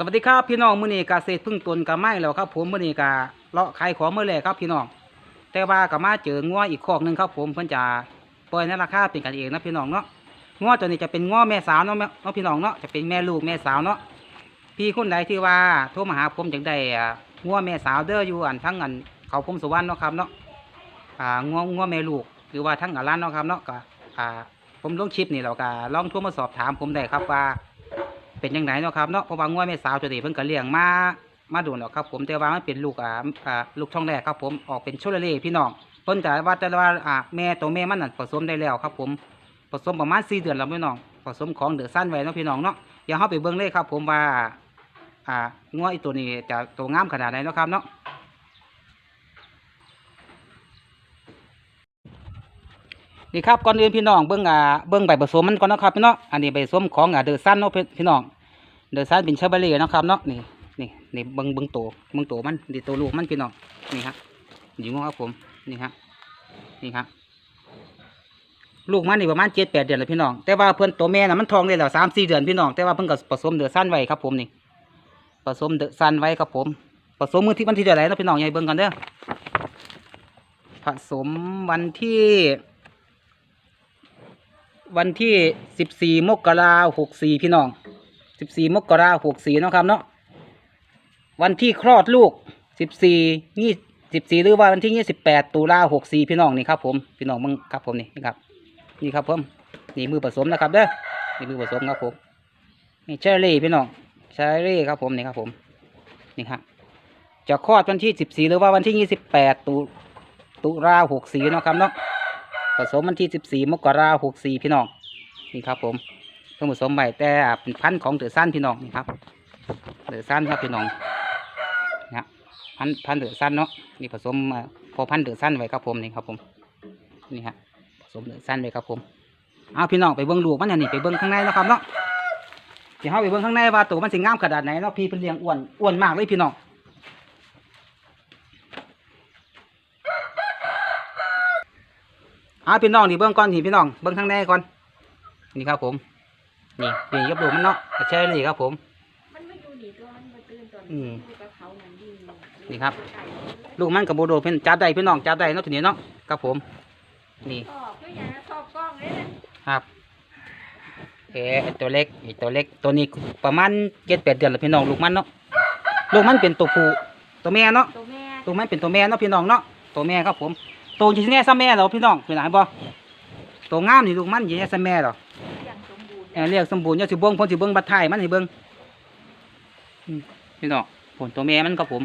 สวัสดีครับพี่น้องมื้อนี้กเกษพึ่งตนกับไม้แล้วครับผมมื้อนี้กะเลาะขายของมื้อแรกครับพี่น้อง แต่ว่าก็มาเจองัวอีกคอกหนึ่งครับผมเพิ่นจะปล่อยในราคาเป็นกันเองนะพี่น้องเนาะงัวตัวนี้จะเป็นงัวแม่สาวเนาะเนาะพี่น้องเนาะจะเป็นแม่ลูกแม่สาวเนาะพี่คนใดที่ว่าโทรมาหาผมจังได้งัวแม่สาวเด้ออยู่อันทั้งอันเขาพมสุวรรณเนาะครับเนาะอ่างัวงัวแม่ลูกหรือว่าทั้งอันร้านเนาะครับเนาะก็อ่าผมลงคลิปนี่เราก็ลองโทรมาสอบถามผมได้ครับว่า เป็นยังไงเนาะครับเนาะเพราะว่างัวแม่สาวตัวนี้เพิ่งก็เลี้ยงมามาดนแล้วครับผมแต่ว่ามันเป็นลูกอ่าอ่าลูกช่องแรกครับผมออกเป็นชุลเล่พี่น้องเพิ่นจะว่าแต่ว่าอ่าแม่ตัวแม่มันนั่นผสมได้แล้วครับผมผสมประมาณสี่เดือนแล้วพี่น้องผสมของเดือดสั้นไว้เนาะพี่น้องเนาะอย่าเข้าไปเบิ่งเลยครับผมว่าอ่างัวอีตัวนี้จะตัวงามขนาดไหนเนาะครับเนาะ นี่ครับก่อนอื่นพี่น้องเบิ่งอ่าเบิ่งใบผสมมันก่อนนะครับพี่น้องอันนี้ใบผสมของอ่าเดือดสั้นเนาะพี่น้องเดือดซันเป็นชาบาเล่นะครับเนาะนี่นี่นี่เบิงเบิงโตเบิงโตมันดีโตลูกมันพี่น้องนี่ฮะอยู่มั้งครับผมนี่ฮะนี่ครับลูกมันนี่ประมาณเจ็ดแปดเดือนแล้วพี่น้องแต่ว่าเพื่อนตัวแม่น่ะมันท้องได้แล้วสามสี่เดือนพี่น้องแต่ว่าเพิ่งก็ผสมเดือดซันไว้ครับผมนี่ผสมเดือดซันไว้ครับผมผสมมือที่วันที่เท่าไหร่เนะพี่น้องอย่าให้เบิ่งกันเด้อผสมวันที่ วันที่สิบสี่มกราหกสี่พี่น้องสิบสี่มกราหกสี่นะครับเนาะวันที่คลอดลูกสิบสี่นี่สิบสี่หรือว่าวันที่ยี่สิบแปดตุลาหกสี่พี่น้องนี่ครับผมพี่น้องมึงครับผมนี่นี่ครับนี่ครับผมนี่มือผสมนะครับเด้อนี่มือผสมครับผมนี่เชอรี่พี่น้องเชอรี่ครับผมนี่ครับผมนี่ครับจะคลอดวันที่สิบสี่หรือว่าวันที่ยี่สิบแปดตุตุลาหกสี่นะครับเนาะ ผสมวันที่สิบสี่มกราหกสี่พี่น้องนี่ครับผมเพิ่งผสมใหม่แต่เป็นพันธุ์ของเดือสั้นพี่น้องนี่ครับเดือสั้นครับพี่น้องนะพันพันธุ์เดือสั้นเนาะนี่ผสมพอพันธุ์เดือสั้นไว้ครับผมนี่ครับผมนี่ฮะผสมเดือสั้นไว้ครับผมเอาพี่น้องไปเบิ้งลูกมันอันนี้ไปเบิ้งข้างในนะครับเนาะเดี๋ยวเราไปเบิ้งข้างในว่าตัวมันสิงามขนาดไหนเนาะพี่เป็นเลี้ยงอ้วนอ้วนมากเลยพี่น้องเอาพี่น้องนี่เบิ้งก่อนนี่พี่น้องเบิ้งข้างในก่อนนี่ครับผมนี่นี่ยบดูมันเนาะใช่เลยครับผมมันไม่ดูดีตัวมันมาตื่นตอนอืมดูกับเขาเหมือนดีนี่ครับ ลูกมันกับโบโดเพิ่นจับได้พี่น้องจับได้เนาะทีนี้เนาะครับผมนี่ชอบด้วยอย่างนั้นชอบกล้องเลยนะครับเอ๋ไอ้ตัวเล็กไอ้ตัวเล็กตัวนี้ประมาณเจ็ดแปดเดือนแล้วพี่น้องลูกมันเนาะลูกมันเป็นตัวผู้ตัวแม่เนาะตัวแม่ลูกมันเป็นตัวแม่เนาะพี่น้องเนาะตัวแม่ครับผม โตจริงๆแน่ซ้ำแม่เหราพี่น้องเป็นไหนบ่ตัวงามนี่ลูกมันอยังไงซ้ำแม่เหรออย่างสมบูรณ์เอ่อเรียกสมบูรณ์อยาสิเบิ้งเพ่นสิเบิ้งบัดท้ายมันให้เบิ้งอืมพี่น้องผลตัวแม่มันครับผม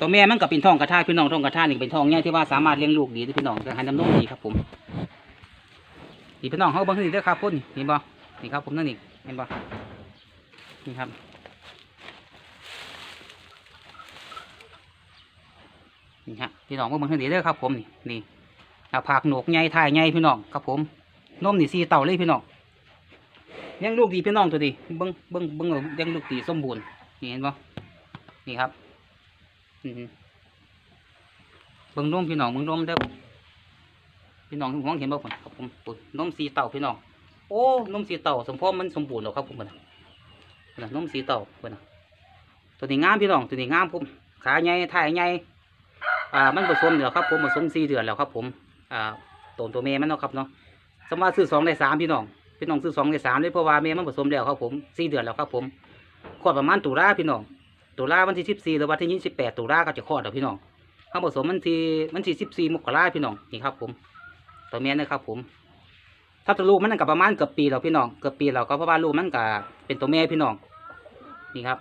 ตัวแม่มันก็เป็นทองกระทาพี่น้องทองกระทานี่เป็นทองเนี่ยที่ว่าสามารถเลี้ยงลูกดีที่พี่น้องจะให้น้ำนมดีครับผมนี่พี่น้องเขาเบิ้งนี่เด้อครับพุ่นนี่บ่นี่ครับผมนั่นนี่เห็นบ่นี่ครับ นี่ฮะพี่น้องเบิ้งนี่เด้อครับ ผมนี่นี่หน้าผากโหนกใหญ่ท้ายใหญ่พี่น้องครับผมนมนี่สีเต่าเลยพี่น้องเลี้ยังลูกดีพี่น้องตัวดีเบิ้งเบิ้งเบิ้งเลี้ยังลูกดีสมบูรณ์นี่เห็นปะนี่ครับเบิ้งนมพี่น้องเบิ้งนมเด้อพี่น้องมองเห็นบ่ผมครับผมปุ่นนมสีเต่าพี่น้องโอ้นมสีเต่าสมพรมันสมบูรณ์แล้วครับผมเพิ่นน่ะนน่ะนมสีเต่าเพิ่นน่ะตัวนี้งามพี่น้องตัวนี้งามผมขาใหญ่ท้ายใหญ่ อ่ามันผสมแล้วครับผมผสมสี่เดือนแล้วครับผมอ่าตัวตัวเมย์มันเนาะครับเนาะสมมติซื้อสองได้สามพี่น้องพี่น้องซื้อสองได้สามเลยเพราะว่าแม่มันผสมแล้วครับผมสี่เดือนแล้วครับผมคลอดประมาณตุลาพี่น้องตุลาวันที่สิบสี่หรือวันที่ยี่สิบแปดตุลาก็จะคลอดแล้วพี่น้องเขาผสมมันที่มันที่สิบสี่มกราพี่น้องนี่ครับผมตัวแม่นะครับผมถ้าตัวลูกมันก็ประมาณเกือบปีแล้วพี่น้องเกือบปีแล้วก็เพราะว่าลูกมันก็เป็นตัวแม่พี่น้องนี่ครับ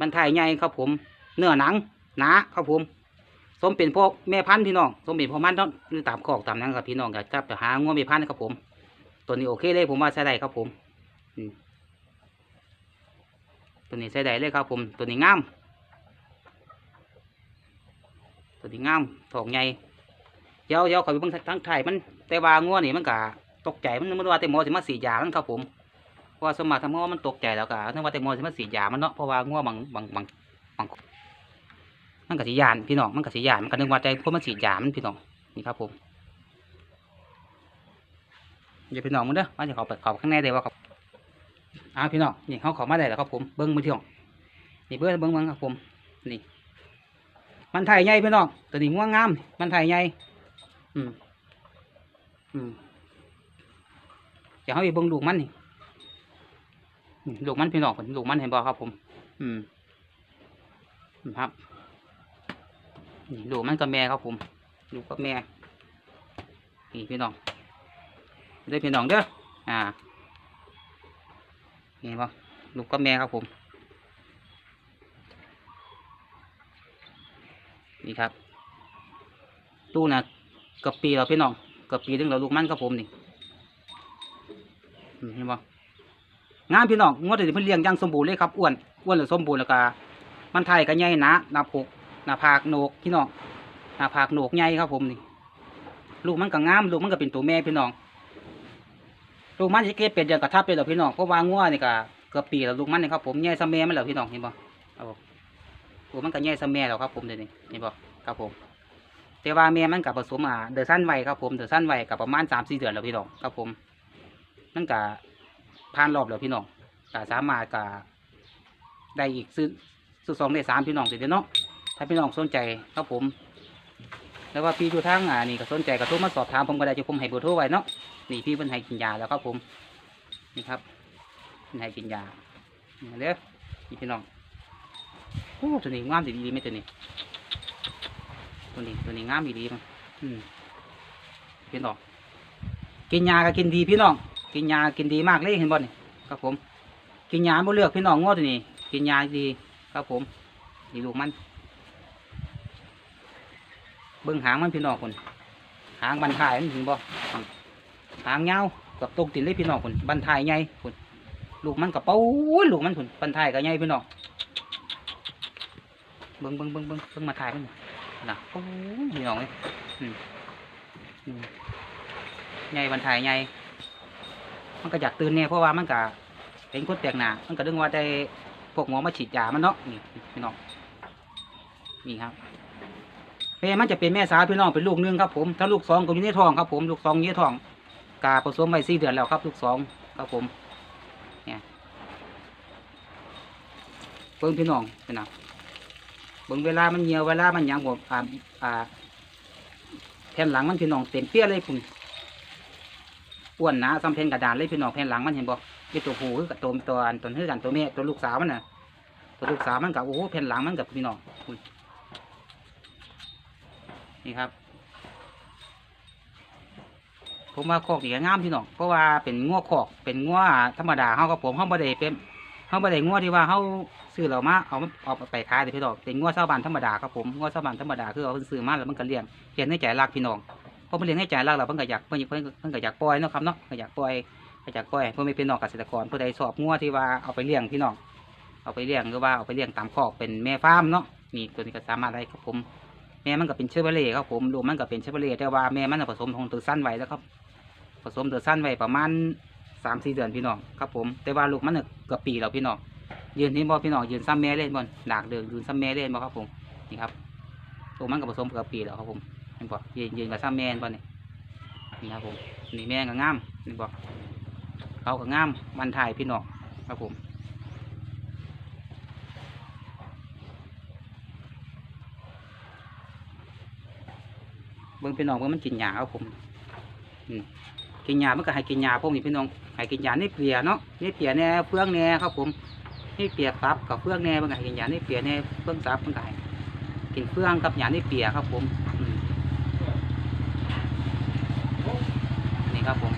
มันถ่ายใหญ่ครับผม เนื้อหนังหนาครับผม มเป็นพวกแม่พันธุ์พี่น้องสมเป็นพ่อพันธุ์เนาะคือตามคอกตามนั้นครับพี่น้องก็จับไปหางัวแม่พันธุ์ครับผม ตัวนี้โอเคเลยผมว่าใช้ได้ครับผมตัวนี้ใช้ได้เลยครับผม ตัวนี้งาม ตัวนี้งามถอกใหญ่เดี๋ยวเดี๋ยวขอไปเบิ่งทั้งไทยมันแต่ว่างัวนี่มันก็ตกใจมันมันว่าแต่หมอสิมาสีดยามันครับผมเพราะว่าสมมาทำงัวมันตกใจแล้วก็นึกว่าแต่หมอสิมาสีดยามันเนาะเพราะว่างัวบางบางบางบาง มันก็สิยานพี่น้องมันก็สิยานมันก็นึกว่าใจพวกมันสียามันพี่น้องนี่ครับผมอย่าพี่น้องมันเด้อมันจะเขาไปเขาข้างในได้ว่าครับอ้าวพี่น้องนี่เขาเขอมาได้แล้วครับผมเบิ้งมือที่น้องนี่เบิ้งเบิ้งเบิ้งครับผมนี่ มันไทยใหญ่พี่น้องตัวนี้ง่วงงาม มันไทยใหญ่อืมอืมเดี๋ยวเขาไปเบิ้งลูกมันนี่ลูกมันพี่น้องผมลูกมันเห็นบ่ครับผม อืมครับ ลูกมันกับแม่ครับผมลูกกับแม่นี่พี่น้องเด้พี่น้องเด้ออ่านี่บ่ลูกกับแม่ครับผมนี่ครับตู้นะเกับปีแล้วพี่น้องเกับปีถึงเราลูกมันครับผมนี่เห็นบ่งามพี่น้องงวดเดี๋ยวเพิ่นเลี้ยงย่างสมบูรณ์เลยครับอ้วนอ้วนหรือสมบูรณ์แล้วก็มันไทยก็ใหญ่นะน้าผก หน้าผากโหนกพี่น้องหน้าผากโหนกใหญ่ครับผมนี่ลูกมันก็งามลูกมันก็เป็นตัวแม่พี่น้องลูกมันจะเก็บเป็ดอย่างกระทับเป็นแล้วพี่น้องเพราะว่างัวนี่ก็เกือบปีแล้วลูกมันนี่ครับผมใหญ่ซะแม่มันแล้วพี่น้องเห็นบ่เอาลูกมันก็ใหญ่ซะแม่แล้วครับผมเดี๋ยวนี้เห็นบ่ครับผมแต่ว่าแม่มันกับผสมอ่าเดือร์สั้นไวครับผมเดือร์สั้นไวกับประมาณสามสี่เดือนแล้วพี่น้องครับผมมันกับผ่านรอบแล้วพี่น้องก็สามารถกับได้อีกซื้อซื้อสองได้สามพี่น้องเดี๋ยวเนาะ ถ้าพี่น้องสนใจครับผม แล้วว่าพี่ดูทางอ่านี่ก็สนใจก็โทรมาสอบถามผมก็ได้จะผมให้เบอร์โทรไว้เนาะนี่พี่เพิ่นให้กินยาแล้วครับผมนี่ครับเพิ่นให้กินยาเด้อนี่พี่น้องโอ้ตัวนี้งามดีดีไหมตัวนี้ตัวนี้ตัวนี้งามดีดีมั้งอืมพี่น้องกินยาก็กินดีพี่น้องกินยากินดีมากเลยเห็นบ่นี่ครับผม กินยาบ่เลือกพี่น้องงอตัวนี้ กินยาดีครับผมดีลูกมัน เบิ่งหางมันพี่น้องคนหางบันทายมันถึงบ่หางยากับตกตินเลยพี่น้องคนบันทายใหญ่คนลูกมันกับเป้าลูกมันคนบันทายก็ใหญ่พี่น้องเบิ่งเบิ่งเบิ่งเบิ่งเบิ่งมาถ่ายมันนะโอ้พี่น้องเอ้ยใหญ่บันทายใหญ่มันก็อยากตื่นเนี่ยเพราะว่ามันก็เป็นคนแปลกหน้ามันก็ดึงว่าได้พวกหมอมาฉีดยามันเนาะนี่พี่น้องนี่ครับ ม่มันจะเป็นแม่สาวพี่น้องเป็นลูกหนึงครับผมถ้าลูกสองก็อยู่ในท้องครับผมลูกสองอยู่ในท้องกาผสมไว้สี่เดือนแล้วครับ ลูกสองครับผมเนี่ยเบิ้งพี่น้องเป็นนะเบิ้งเวลามันเหี่ยวเวลามันหยังผมอ่าอ่าแผ่นหลังมันพี่น้องเต็มเปี้ยเลยคุณอ้วนนะซ้ำแผ่นกระดานเลยพี่น้องแผ่นหลังมันเห็นบอกยี่ตัวหูกับตัวตัวอันตัวคือกันตัวแม่ตัวลูกสาวมันน่ะตัวลูกสาวมันกับโอ้โหแผ่นหลังมันกับพี่น้องคุณ นี่ครับ ผมว่าคอกนี่ก็งามพี่น้องเพราะว่าเป็นงัวคอกเป็นงัวธรรมดาเขากับผมเขาบ่ได้เป็นเขาบ่ได้งัวที่ว่าเขาซื้อเรามาเอาเอาไปขายแต่พี่น้องเป็นงัวชาวบ้านธรรมดาครับผมงัวชาวบ้านธรรมดาคือเอาเพิ่นซื้อมาแล้วมันก็เลี้ยงเลี้ยงในใจรักพี่น้องเพราะมันเลี้ยงในใจรักแล้วเพิ่นก็อยากเพิ่นเพิ่นเพิ่นก็อยากปล่อยเนาะครับเนาะก็อยากปล่อยก็อยากปล่อยเพื่อไม่เป็นน้องเกษตรกรผู้ใดสอบงัวที่ว่าเอาไปเลี้ยงพี่น้องเอาไปเลี้ยงหรือว่าเอาไปเลี้ยงตามคอกเป็นแม่ฟาร์มเนาะนี่ตัวนี้ก็สามารถได้ครับผม แม่มันก็เป็นเชื้อเบลครับผมลูกมันก็เป็นเชื้อเบลแต่ว่าแม่มันผสมของตัวสั้นไว้แล้วครับ ผสมตัวสั้นไว้ประมาณสามสี่เดือนพี่น้องครับผมแต่ว่าลูกมันน่ะเกือบปีแล้วพี่น้องยืนนี่บ่พี่น้องยืนซ้ำแม่เล่นบ่ดากเดินยืนซ้ำแม่เล่นบ่ครับผมนี่ครับลูกมันก็ผสมเกือบปีแล้วครับผมเห็นบ่ยืนยืนกับซ้ำแม่บ่นี่นี่ครับผมนี่แม่ก็งามนี่บ่เขาก็งามมันถ่ายพี่น้องครับผม บิ่งพี่น้องเบิ่งมันกินหญ้าครับผมกินหญ้ามันก็ให้กินหญ้าพวกนี้พี่น้องให้กินหญ้านี่เปลียเนาะนี่เปลียแน่เฟื่องแน่ครับผมนี่เปลียซับกับเฟื่องแน่มันก็ให้กินหญ้านี่เปลียแน่เฟื่องซับมันก็ให้กินเฟื่องกับหญ้านี่เปลียครับผมอืมนี่ครับผม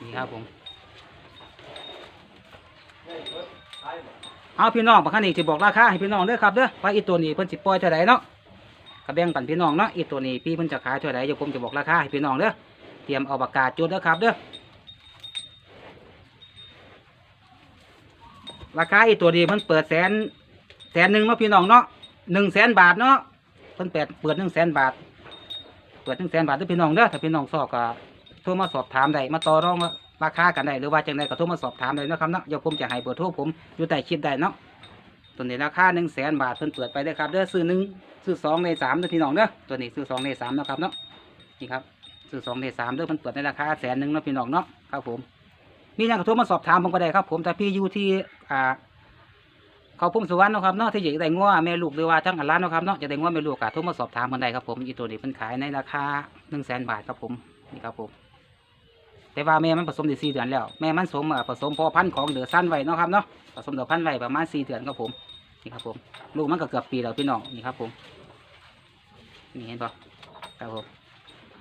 นี่ครับผม เอาพี่น้องบางครั้งนี่จะบอกราคาให้พี่น้องเด้อครับเด้อว่าอีตัวนี้เพิ่นสิปล่อยเท่าไหร่เนาะก็แบ่งปันพี่น้องเนาะอีตัวนี้พี่เพิ่นจะขายเท่าไหร่เดี๋ยวผมจะบอกราคาให้พี่น้องเด้อเตรียมเอาปากกาจดเด้อครับเด้อราคาอีตัวนี้เพิ่นเปิดแสนแสนหนึ่งเนาะพี่น้องเนาะหนึ่งแสนบาทเนาะเพิ่นเปิดเปิดหนึ่งแสนบาทเปิดหนึ่งแสนบาทเด้อพี่น้องเด้อถ้าพี่น้องสอบก็โทรมาสอบถามได้มาต่อรอง ราคากันได้หรือว่าจังไดก็โทรมาสอบถามได้เนะครับเนาะเดี๋ยวผมจะให้เบอร์โทรผมอยู่ใต้คลิปได้เนาะตัวนี้ราคาหนึ่งแสนบาทเพิ่นเปิดไปได้อครับเด้อซื้อหนึ่งซื้อสองในสามเด้อพี่น้องเด้อตัวนี้ซื้อสองในสามนะครับเนาะนี่ครับซื้อสองได้สามเด้อเพิ่นเปิดในราคาแสนหนึ่งเนาะพี่น้องเนาะครับผมมีหยังก็โทรมาสอบถามผมก็ได้ครับผมแต่พี่อยู่ที่อ่าเขาพุ่มสุวรรณนะครับเนาะที่อยากได้งัวแม่ลูกหรือว่าทั้งอันร้านนะครับเนาะจะได้งัวแม่ลูกก็โทรมาสอบถามกันได้ครับผมอีตัวนี้เพิ่นขายในราคาหนึ่งแสนบาทครับผมนี่ครับผม แต่ว่าแม่มันผสมได้สี่เดือนแล้วแม่มันสมอ่าผสมพอพันธุ์ของเดือสั้นไว้เนาะครับเนาะผสมเดือพันธุ์ไว้ประมาณสี่เดือนครับผมนี่ครับผมลูกมันก็เกือบปีแล้วพี่น้องนี่ครับผมนี่เห็นปะครับผม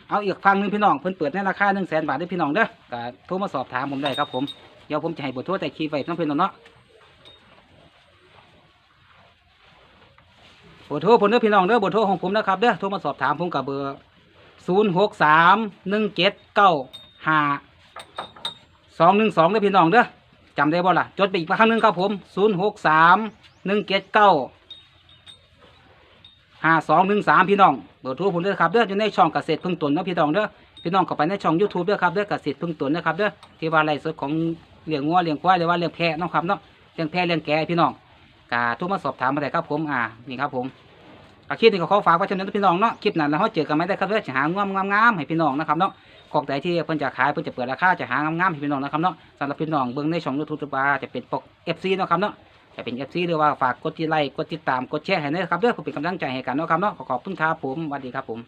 เอาอีกฟังหนึ่งพี่น้องเพิ่นเปิดในราคาหนึ่งแสนบาทได้พี่น้องเด้อก็โทรมาสอบถามผมได้ครับผมเดี๋ยวผมจะให้บทโทษแต่คีย์ไว้น้องพี่น้องเนาะบทโทษผมเด้อพี่น้องเด้อบทโทษของผมนะครับเด้อโทรมาสอบถามผมกับเบอร์ศูนย์หกสามหนึ่งเจ็ดเก้า ห้าสองหนึ่งสองเด้อพี่น้องเด้อจำได้บ่ล่ะ จดไปอีกครั้งหนึ่งครับผมศูนย์หกสามหนึ่งเจ็ดเก้าห้าสองหนึ่งสามพี่น้องเบอร์โทรผมเด้อครับเด้ออยู่ในช่องเกษตรพึ่งตนเนาะพี่น้องเด้อพี่น้องเข้าไปในช่อง YouTube เด้อครับเด้อเกษตรพึ่งตนนะครับเด้อที่ว่าไร่สดของเลี้ยงงัวเลี้ยงควายหรือว่าเลี้ยงแพะเนาะครับเนาะเลี้ยงแพะเลี้ยงแกะพี่น้องกาโทรมาสอบถามมาได้ครับผมอ่านี่ครับผม อาคลิปนี้ก็ขอฝากไว้เท่านั้นพี่น้องเนาะคลิปนั้นแล้วเราเจอกันไม่ได้ครับเด้อจะหางามงามๆให้พี่น้องนะครับเนาะของใดที่เพิ่นจะขายเพิ่นจะเปิดราคาจะหางามงามให้พี่น้องนะครับเนาะสำหรับพี่น้องเบื้องในช่อง YouTube บาจะเป็นปกเอฟซีเนาะครับเนาะจะเป็นเอฟซีหรือว่าฝากกดติดไลค์กดติดตามกดแชร์ให้ด้ครับเด้อเพื่อเป็นกำลังใจให้กันเนาะครับเนาะขอขอบคุณครับผมสวัสดีครับผม